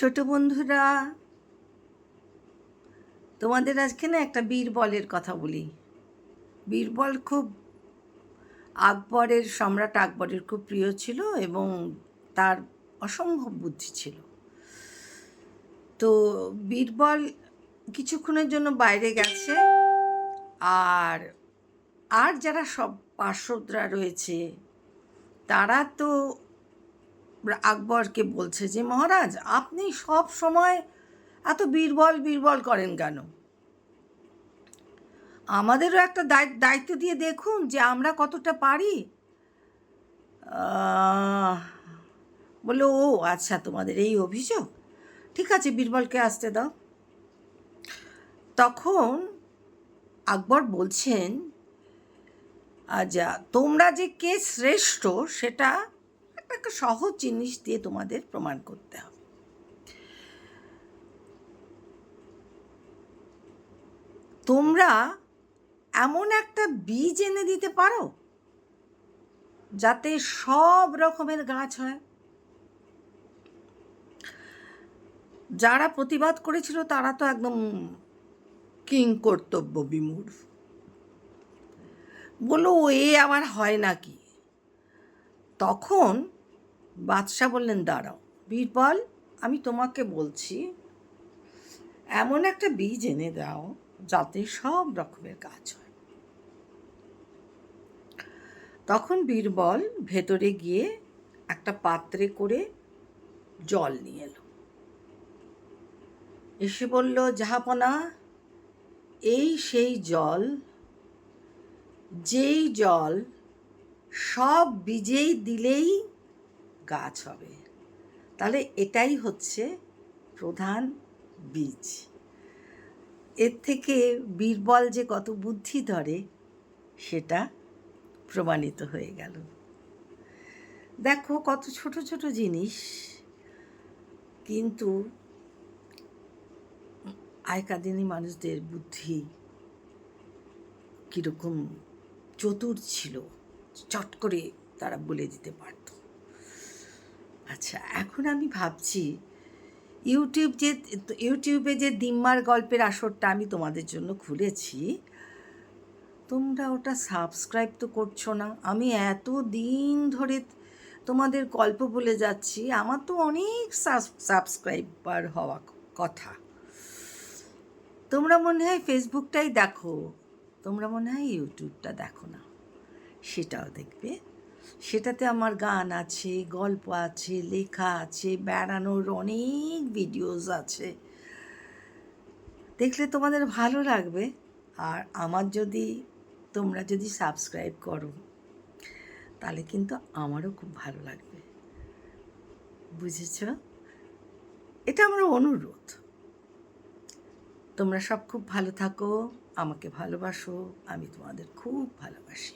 ছোট বন্ধুরা, তোমাদের আজকে না একটা বীরবলের কথা বলি। বীরবল খুব আকবরের, সম্রাট আকবরের খুব প্রিয় ছিল এবং তার অসম্ভব বুদ্ধি ছিল। তো বীরবল কিছুক্ষণের জন্য বাইরে গেছে আর আর যারা সব পার্শ্বদরা রয়েছে, তারা তো আকবরকে বলছে যে, মহারাজ, আপনি সব সময় এত বীরবল বীরবল করেন কেন? আমাদেরও একটা দায়- দায়িত্ব দিয়ে দেখুন যে আমরা কতটা পারি। বলল, ও আচ্ছা তোমাদের এই অভিযোগ? ঠিক আছে, বীরবলকে আসতে দাও। তখন আকবর বলছেন আচ্ছা তোমরা যে কে শ্রেষ্ঠ সেটা একটা সহজ জিনিস দিয়ে তোমাদের প্রমাণ করতে হবে। তোমরা এমন একটা বীজ এনে দিতে পারো, যাতে সব রকমের গাছ হয়। যারা প্রতিবাদ করেছিল তারা তো একদম কিং কর্তব্য বিমূঢ়। বলল এ আমার হয় নাকি? তখন বাদশাহ বললেন, দাঁড়াও, বীরবল, আমি তোমাকে বলছি, এমন একটা বীজ এনে দাও যাতে সব রকমের গাছ হয়। তখন বীরবল ভেতরে গিয়ে একটা পাত্রে করে জল নিয়ে এলো। এসে বলল জাহাপনা এই সেই জল, যেই জল সব বীজেই দিলেই গাছ হবে। তাহলে এটাই হচ্ছে প্রধান বীজ। এর থেকে বীরবল যে কত বুদ্ধি ধরে, সেটা প্রমাণিত হয়ে গেল। দেখো কত ছোট ছোট জিনিস, কিন্তু আগেকার দিনে মানুষদের বুদ্ধি কীরকম চতুর ছিল, চট করে তারা বলে দিতে পারত। আচ্ছা এখন আমি ভাবছি ইউটিউব যে ইউটিউবে যে দিম্মার গল্পের আসরটা আমি তোমাদের জন্য খুলেছি, তোমরা ওটা সাবস্ক্রাইব তো করছ না। আমি এত দিন ধরে তোমাদের গল্প বলে যাচ্ছি, আমার তো অনেক সাবস্ক্রাইবার হওয়া কথা। তোমরা মনে হয় ফেসবুকটাই দেখো, তোমরা মনে হয় ইউটিউবটা দেখো না। সেটাও দেখবে। সেটাতে আমার গান আছে, গল্প আছে, লেখা আছে, বেড়ানোর অনেক ভিডিওস আছে। দেখলে তোমাদের ভালো লাগবে। আর আমার যদি, তোমরা যদি সাবস্ক্রাইব করো, তাহলে কিন্তু আমারও খুব ভালো লাগবে। বুঝেছ? এটা আমার অনুরোধ। তোমরা সব খুব ভালো থাকো, আমাকে ভালোবাসো, আমি তোমাদের খুব ভালোবাসি।